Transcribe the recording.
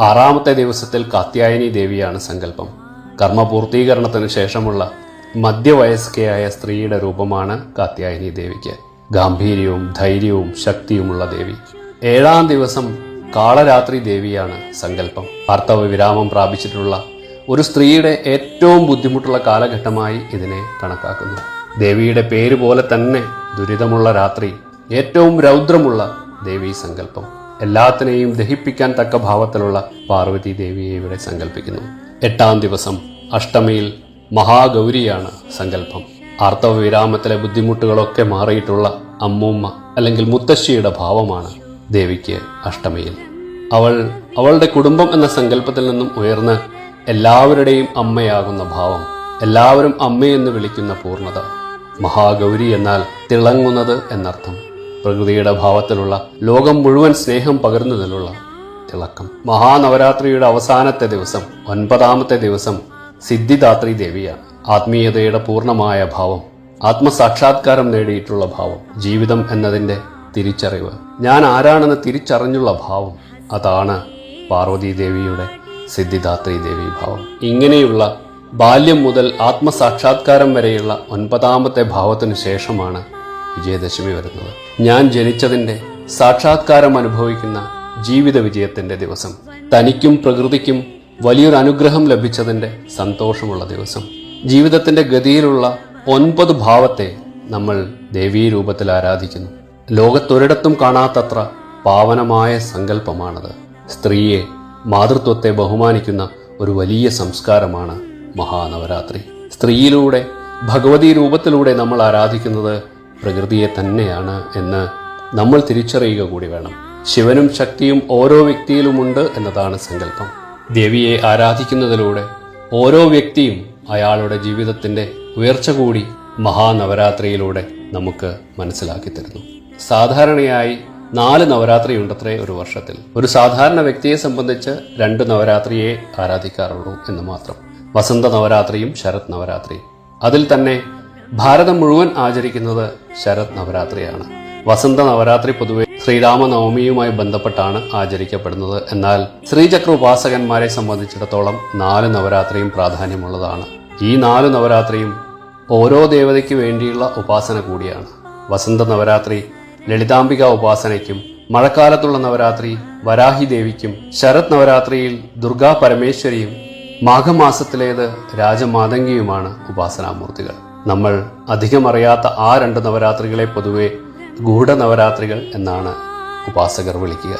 ആറാമത്തെ ദിവസത്തിൽ കാത്യായനി ദേവിയാണ് സങ്കല്പം. കർമ്മപൂർത്തീകരണത്തിന് ശേഷമുള്ള മധ്യവയസ്കയായ സ്ത്രീയുടെ രൂപമാണ് കാത്യായനി ദേവിക്ക്. ഗാംഭീര്യവും ധൈര്യവും ശക്തിയുമുള്ള ദേവി. ഏഴാം ദിവസം കാളരാത്രി ദേവിയാണ് സങ്കല്പം. ഭർത്തവ വിരാമം പ്രാപിച്ചിട്ടുള്ള ഒരു സ്ത്രീയുടെ ഏറ്റവും ബുദ്ധിമുട്ടുള്ള കാലഘട്ടമായി ഇതിനെ കണക്കാക്കുന്നു. ദേവിയുടെ പേര് പോലെ തന്നെ ദുരിതമുള്ള രാത്രി ഏറ്റവും രൗദ്രമുള്ള ദേവി സങ്കല്പം. എല്ലാത്തിനെയും ദഹിപ്പിക്കാൻ തക്ക ഭാവത്തിലുള്ള പാർവതി ദേവിയെ ഇവിടെ സങ്കല്പിക്കുന്നു എട്ടാം ദിവസം അഷ്ടമിയിൽ മഹാഗൗരിയാണ് സങ്കല്പം ആർത്തവ വിരാമത്തിലെ ബുദ്ധിമുട്ടുകളൊക്കെ മാറിയിട്ടുള്ള അമ്മൂമ്മ അല്ലെങ്കിൽ മുത്തശ്ശിയുടെ ഭാവമാണ് ദേവിക്ക് അഷ്ടമിയിൽ. അവൾ അവളുടെ കുടുംബം എന്ന സങ്കല്പത്തിൽ നിന്നും ഉയർന്ന് എല്ലാവരുടെയും അമ്മയാകുന്ന ഭാവം എല്ലാവരും അമ്മയെന്ന് വിളിക്കുന്ന പൂർണത മഹാഗൗരി എന്നാൽ തിളങ്ങുന്നത് എന്നർത്ഥം. പ്രകൃതിയുടെ ഭാവത്തിലുള്ള ലോകം മുഴുവൻ സ്നേഹം പകർന്നതിലുള്ള തിളക്കം. മഹാനവരാത്രിയുടെ അവസാനത്തെ ദിവസം ഒൻപതാമത്തെ ദിവസം സിദ്ധിദാത്രി ദേവിയാണ്. ആത്മീയതയുടെ പൂർണമായ ഭാവം ആത്മസാക്ഷാത്കാരം നേടിയിട്ടുള്ള ഭാവം ജീവിതം എന്നതിന്റെ തിരിച്ചറിവ്. ഞാൻ ആരാണെന്ന് തിരിച്ചറിഞ്ഞുള്ള ഭാവം അതാണ് പാർവതി ദേവിയുടെ സിദ്ധിദാത്രി ദേവി ഭാവം. ഇങ്ങനെയുള്ള ബാല്യം മുതൽ ആത്മസാക്ഷാത്കാരം വരെയുള്ള ഒൻപതാമത്തെ ഭാവത്തിനു ശേഷമാണ് വിജയദശമി വരുന്നത്. ഞാൻ ജനിച്ചതിന്റെ സാക്ഷാത്കാരം അനുഭവിക്കുന്ന ജീവിത വിജയത്തിന്റെ ദിവസം തനിക്കും പ്രകൃതിക്കും വലിയൊരു അനുഗ്രഹം ലഭിച്ചതിന്റെ സന്തോഷമുള്ള ദിവസം. ജീവിതത്തിന്റെ ഗതിയിലുള്ള ഒൻപത് ഭാവത്തെ നമ്മൾ ദേവീ രൂപത്തിൽ ആരാധിക്കുന്നു. ലോകത്തൊരിടത്തും കാണാത്തത്ര പാവനമായ സങ്കല്പമാണത്. സ്ത്രീയെ മാതൃത്വത്തെ ബഹുമാനിക്കുന്ന ഒരു വലിയ സംസ്കാരമാണ് മഹാനവരാത്രി. സ്ത്രീയിലൂടെ ഭഗവതി രൂപത്തിലൂടെ നമ്മൾ ആരാധിക്കുന്നത് പ്രകൃതിയെ തന്നെയാണ് എന്ന് നമ്മൾ തിരിച്ചറിയുക കൂടി വേണം. ശിവനും ശക്തിയും ഓരോ വ്യക്തിയിലുമുണ്ട് എന്നതാണ് സങ്കല്പം. ദേവിയെ ആരാധിക്കുന്നതിലൂടെ ഓരോ വ്യക്തിയും അയാളുടെ ജീവിതത്തിന്റെ ഉയർച്ച കൂടി മഹാനവരാത്രിയിലൂടെ നമുക്ക് മനസ്സിലാക്കി തരുന്നു. സാധാരണയായി നാല് നവരാത്രി ഉണ്ടത്രേ ഒരു വർഷത്തിൽ. ഒരു സാധാരണ വ്യക്തിയെ സംബന്ധിച്ച് രണ്ട് നവരാത്രിയെ ആരാധിക്കാറുള്ളൂ എന്ന് മാത്രം. വസന്ത നവരാത്രിയും ശരത് നവരാത്രിയും. അതിൽ തന്നെ ഭാരതം മുഴുവൻ ആചരിക്കുന്നത് ശരത് നവരാത്രിയാണ്. വസന്ത നവരാത്രി പൊതുവെ ശ്രീരാമനവമിയുമായി ബന്ധപ്പെട്ടാണ് ആചരിക്കപ്പെടുന്നത്. എന്നാൽ ശ്രീചക്ര ഉപാസകന്മാരെ സംബന്ധിച്ചിടത്തോളം നാല് നവരാത്രിയും പ്രാധാന്യമുള്ളതാണ്. ഈ നാല് നവരാത്രിയും ഓരോ ദേവതയ്ക്ക് വേണ്ടിയുള്ള ഉപാസന കൂടിയാണ്. വസന്ത നവരാത്രി ലളിതാംബിക ഉപാസനയ്ക്കും മഴക്കാലത്തുള്ള നവരാത്രി വരാഹി ദേവിക്കും ശരത് നവരാത്രിയിൽ ദുർഗാ പരമേശ്വരിയും മാഘമാസത്തിലേത് രാജമാതങ്കിയുമാണ് ഉപാസനാമൂർത്തികൾ. നമ്മൾ അധികമറിയാത്ത ആ രണ്ട് നവരാത്രികളെ പൊതുവെ ഗൂഢനവരാത്രികൾ എന്നാണ് ഉപാസകർ വിളിക്കുക.